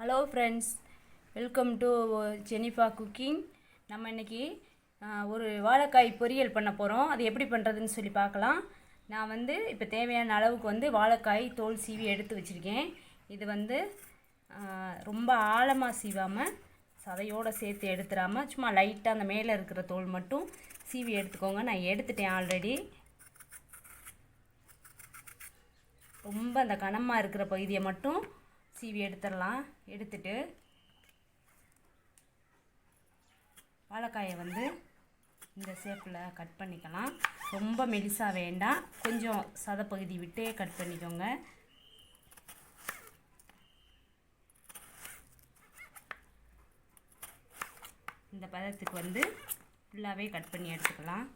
Hello friends welcome to Jenifa cooking நம்ம இன்னைக்கு ஒரு வாழைக்காய் பொரியல் பண்ண போகிறோம் அது எப்படி பண்ணுறதுன்னு சொல்லி பார்க்கலாம். நான் வந்து இப்போ தேவையான அளவுக்கு வந்து வாழைக்காய் தோல் சீவி எடுத்து வச்சுருக்கேன். இது வந்து ரொம்ப ஆழமாக சீவாமல் சதையோடு சேர்த்து எடுத்துடாமல் சும்மா லைட்டாக அந்த மேலே இருக்கிற தோல் மட்டும் சீவி எடுத்துக்கோங்க. நான் எடுத்துட்டேன் ஆல்ரெடி ரொம்ப அந்த கனமாக இருக்கிற பகுதியை மட்டும் சீவி எடுத்துடலாம். எடுத்துட்டு வாழைக்காயை வந்து இந்த ஷேப்பில் கட் பண்ணிக்கலாம். ரொம்ப மெலிசாக வேண்டாம். கொஞ்சம் சதப்பகுதி விட்டே கட் பண்ணிக்கோங்க. இந்த பதத்துக்கு வந்து ஃபுல்லாகவே கட் பண்ணி எடுத்துக்கலாம்.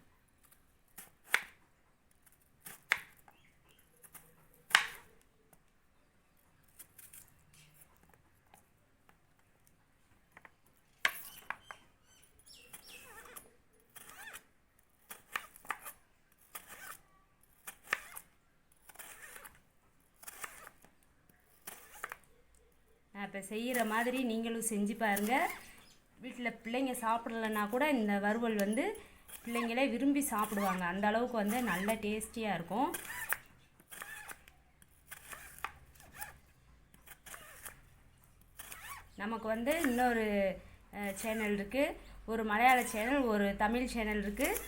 இப்போ செய்கிற மாதிரி நீங்களும் செஞ்சு பாருங்கள் வீட்டில் பிள்ளைங்க சாப்பிடலன்னா கூட இந்த வறுவல் வந்து பிள்ளைங்களே விரும்பி சாப்பிடுவாங்க. அந்த அளவுக்கு வந்து நல்ல டேஸ்டியாக இருக்கும். நமக்கு வந்து இன்னொரு சேனல் இருக்குது ஒரு மலையாள சேனல் ஒரு தமிழ் சேனல் இருக்குது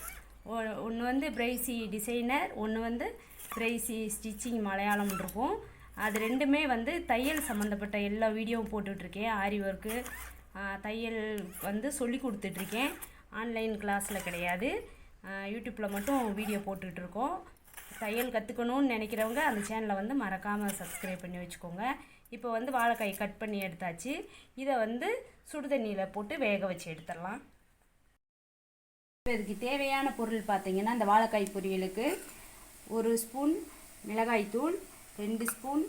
ஒன்று வந்து பிரைசி டிசைனர் ஒன்று வந்து பிரைசி ஸ்டிச்சிங் மலையாளம் இருக்கும். அது ரெண்டுமே வந்து தையல் சம்மந்தப்பட்ட எல்லா வீடியோவும் போட்டுட்ருக்கேன். ஆரி ஒர்க்கு தையல் வந்து சொல்லி கொடுத்துட்ருக்கேன். ஆன்லைன் கிளாஸில் கிடையாது. யூடியூப்பில் மட்டும் வீடியோ போட்டுட்ருக்கோம். தையல் கற்றுக்கணும்னு நினைக்கிறவங்க அந்த சேனலை வந்து மறக்காமல் சப்ஸ்கிரைப் பண்ணி வச்சுக்கோங்க. இப்போ வந்து வாழைக்காய் கட் பண்ணி எடுத்தாச்சு. இதை வந்து சுடு தண்ணியில் போட்டு வேக வச்சு எடுத்துடலாம். இப்போ இதுக்கு தேவையான பொருள் பார்த்தீங்கன்னா இந்த வாழைக்காய் பொரியலுக்கு ஒரு ஸ்பூன் மிளகாய்த்தூள் ரெண்டு ஸ்பூன்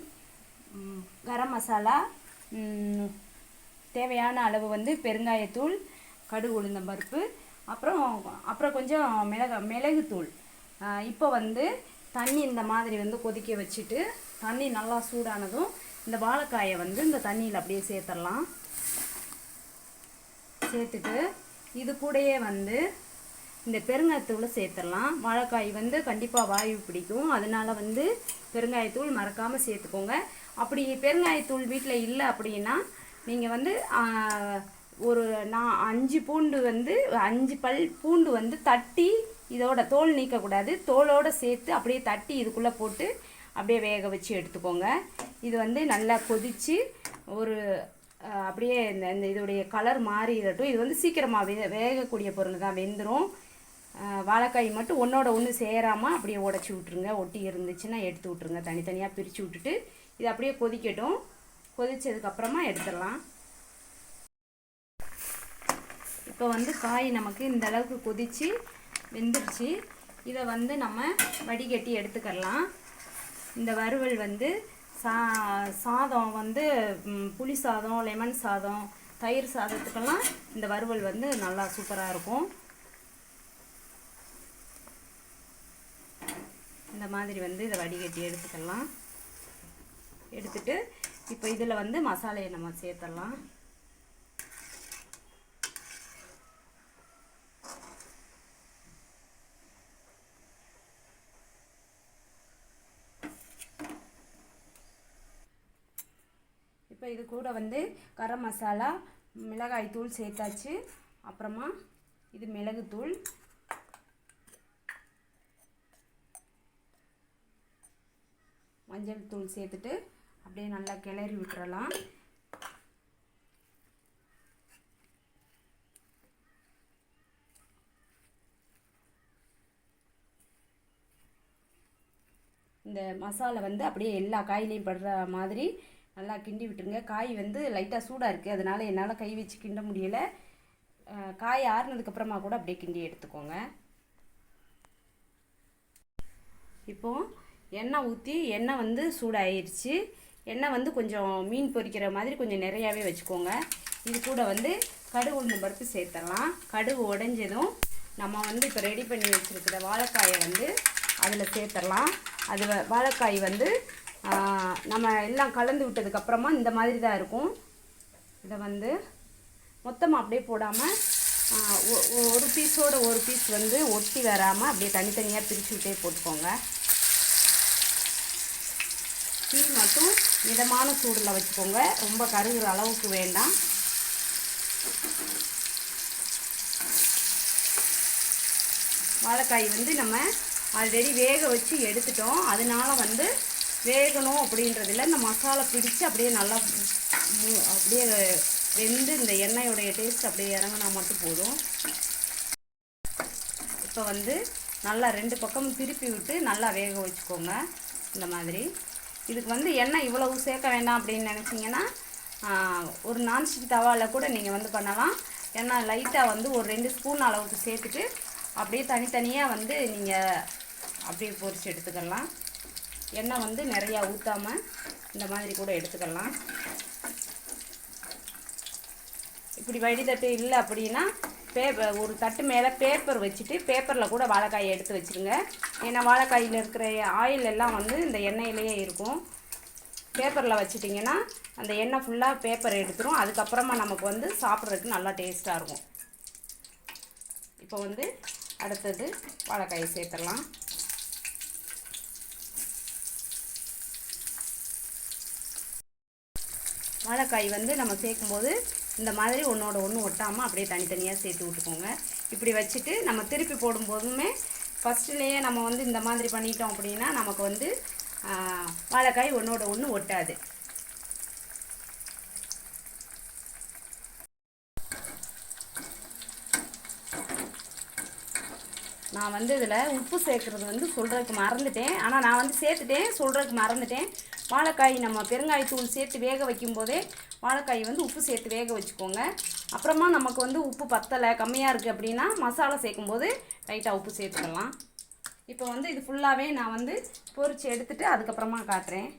கரம் மசாலா தேவையான அளவு வந்து பெருங்காயத்தூள் கடுகு உளுந்தம் பருப்பு அப்புறம் அப்புறம் கொஞ்சம் மிளகா மிளகுத்தூள். இப்போ வந்து தண்ணி இந்த மாதிரி வந்து கொதிக்க வச்சுட்டு தண்ணி நல்லா சூடானதும் இந்த வாழைக்காயை வந்து இந்த தண்ணியில் அப்படியே சேர்த்துடலாம். சேர்த்துட்டு இது கூடயே வந்து இந்த பெருங்காயத்தூளை சேர்த்துடலாம். வாழைக்காய் வந்து கண்டிப்பாக வாயு பிடிக்கும். அதனால வந்து பெருங்காயத்தூள் மறக்காமல் சேர்த்துக்கோங்க. அப்படி பெருங்காயத்தூள் வீட்டில் இல்லை அப்படின்னா நீங்கள் வந்து ஒரு நான் அஞ்சு பூண்டு வந்து அஞ்சு பல் பூண்டு வந்து தட்டி இதோட தோல் நீக்கக்கூடாது தோலோடு சேர்த்து அப்படியே தட்டி இதுக்குள்ளே போட்டு அப்படியே வேக வச்சு எடுத்துக்கோங்க. இது வந்து நல்லா கொதித்து ஒரு அப்படியே இந்த இந்த இதோடைய கலர் மாறிடட்டும். இது வந்து சீக்கிரமாக வே வேகக்கூடிய பொருள் தான் வெந்துடும் வாழைக்காய் மட்டும் ஒன்றோட ஒன்று சேராமல் அப்படியே உடச்சி விட்ருங்க ஒட்டி இருந்துச்சுன்னா எடுத்து விட்ருங்க தனித்தனியாக பிரித்து விட்டுட்டு இது அப்படியே கொதிக்கட்டும். கொதித்ததுக்கப்புறமா எடுத்துடலாம். இப்போ வந்து காய் நமக்கு இந்த அளவுக்கு கொதித்து வெந்துருச்சு. இதை வந்து நம்ம வடிகட்டி எடுத்துக்கலாம் இந்த வறுவல் வந்து சா சாதம் வந்து புளி சாதம் லெமன் சாதம் தயிர் சாதத்துக்கெல்லாம் இந்த வறுவல் வந்து நல்லா சூப்பராக இருக்கும். இந்த மாதிரி வந்து இதை வடிகட்டி எடுத்துக்கலாம். எடுத்துட்டு இப்போ இதில் வந்து மசாலையை நம்ம சேர்த்துடலாம் இப்போ இது கூட வந்து கரம் மசாலா மிளகாய் தூள் சேர்த்தாச்சு. அப்புறமா இது மிளகுத்தூள் மஞ்சள் தூள் சேர்த்துட்டு அப்படியே நல்லா கிளறி விட்டுறலாம். இந்த மசாலா வந்து அப்படியே எல்லா காயிலையும் படுற மாதிரி நல்லா கிண்டி விட்டுருங்க. காய் வந்து லைட்டாக சூடாக இருக்குது அதனால் என்னால் கை வச்சு கிண்ட முடியலை. காய் ஆறுனதுக்கப்புறமா கூட அப்படியே கிண்டி எடுத்துக்கோங்க. இப்போது எண்ணெய் ஊற்றி எண்ணெய் வந்து சூடாயிருச்சு. எண்ணெய் வந்து கொஞ்சம் மீன் பொரிக்கிற மாதிரி கொஞ்சம் நிறையாவே வச்சுக்கோங்க. இது கூட வந்து கடுகு உளுந்தம் பருப்பு சேர்த்துடலாம். கடுகு உடைஞ்சதும் நம்ம வந்து இப்போ ரெடி பண்ணி வச்சுருக்கிற வாழைக்காயை வந்து அதில் சேர்த்துடலாம். அது வ- வாழைக்காய் வந்து நம்ம எல்லாம் கலந்து விட்டதுக்கப்புறமா இந்த மாதிரி தான் இருக்கும். இதை வந்து மொத்தமாக அப்படியே போடாமல் ஒரு பீஸோட ஒரு பீஸ் வந்து ஒட்டி வராமல் அப்படியே தனித்தனியாக பிரித்து விட்டே போட்டுக்கோங்க. தீ மட்டும் மிதமான சூடில் வச்சுக்கோங்க. ரொம்ப கருகிற அளவுக்கு வேண்டாம். வாழைக்காய் வந்து நம்ம ஆல்ரெடி வேக வச்சு எடுத்துட்டோம். அதனால வந்து வேகணும் அப்படின்றதில்ல இந்த மசாலா பிடிச்சு அப்படியே நல்லா அப்படியே வெந்து இந்த எண்ணெயோடைய டேஸ்ட் அப்படியே இறங்கினா மட்டும் போதும். இப்போ வந்து நல்லா ரெண்டு பக்கமும் திருப்பி விட்டு நல்லா வேக வச்சுக்கோங்க. இந்த மாதிரி. இதுக்கு வந்து எண்ணெய் இவ்வளவு சேர்க்க வேண்டாம் அப்படின்னு நினச்சிங்கன்னா ஒரு நான்ஸ்டிக் தவாவில் கூட நீங்கள் வந்து பண்ணலாம். ஏன்னா லைட்டாக வந்து ஒரு ரெண்டு ஸ்பூன் அளவுக்கு சேர்த்துட்டு அப்படியே தனித்தனியாக வந்து நீங்கள் அப்படியே பொரிச்சு எடுத்துக்கலாம். எண்ணெய் வந்து நிறையா ஊற்றாமல் இந்த மாதிரி கூட எடுத்துக்கலாம். இப்படி வடிதட்டு இல்லை அப்படின்னா பேப்பர் ஒரு தட்டு மேலே பேப்பர் வச்சுட்டு பேப்பரில் கூட வாழைக்காயை எடுத்து வச்சுருங்க. ஏன்னா வாழைக்காயில் இருக்கிற ஆயில் எல்லாம் வந்து இந்த எண்ணெயிலேயே இருக்கும். பேப்பரில் வச்சிட்டிங்கன்னா அந்த எண்ணெய் ஃபுல்லாக பேப்பர் எடுத்துரும். அதுக்கப்புறமா நமக்கு வந்து சாப்பிட்றதுக்கு நல்லா டேஸ்ட்டாக இருக்கும். இப்போ வந்து அடுத்தது வாழைக்காயை சேர்த்துடலாம். வாழைக்காய் வந்து நம்ம சேர்க்கும்போது இந்த மாதிரி ஒன்றோட ஒன்று ஒட்டாமல் அப்படியே தனித்தனியாக சேர்த்து விட்டுக்கோங்க. இப்படி வச்சுட்டு நம்ம திருப்பி போடும்போதுமே ஃபஸ்ட்டுலேயே நம்ம வந்து இந்த மாதிரி பண்ணிட்டோம் அப்படின்னா நமக்கு வந்து வாழைக்காய் ஒன்றோட ஒன்று ஒட்டாது. நான் வந்து இதில் உப்பு சேர்க்குறது வந்து சொல்கிறதுக்கு மறந்துட்டேன். ஆனால் நான் வந்து சேர்த்துட்டேன் சொல்கிறதுக்கு மறந்துட்டேன். வாழைக்காய் நம்ம பெருங்காயத்தூள் சேர்த்து வேக வைக்கும்போதே வாழைக்காய் வந்து உப்பு சேர்த்து வேக வச்சுக்கோங்க. அப்புறமா நமக்கு வந்து உப்பு பத்தலை கம்மியாக இருக்குது அப்படின்னா மசாலா சேர்க்கும்போது லைட்டாக உப்பு சேர்த்துக்கலாம். இப்போ வந்து இது ஃபுல்லாகவே நான் வந்து பொறிச்சு எடுத்துகிட்டு அதுக்கப்புறமா காட்டுறேன்.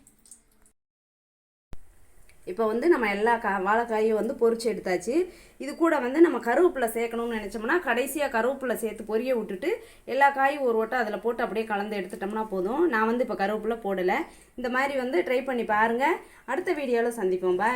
இப்போ வந்து நம்ம எல்லா கா வாழைக்காயும் வந்து பொறிச்சு எடுத்தாச்சு. இது கூட வந்து நம்ம கருவேப்பிலை சேர்க்கணும்னு நினச்சோம்னா கடைசியாக கருவேப்பிலை சேர்த்து பொரிய விட்டுட்டு எல்லா காயும் ஒரு ஓட்டை அதில் போட்டு அப்படியே கலந்து எடுத்துட்டோம்னா போதும். நான் வந்து இப்போ கருவேப்பிலை போடலை. இந்த மாதிரி வந்து ட்ரை பண்ணி பாருங்கள் அடுத்த வீடியோவில் சந்திப்போம். பாய்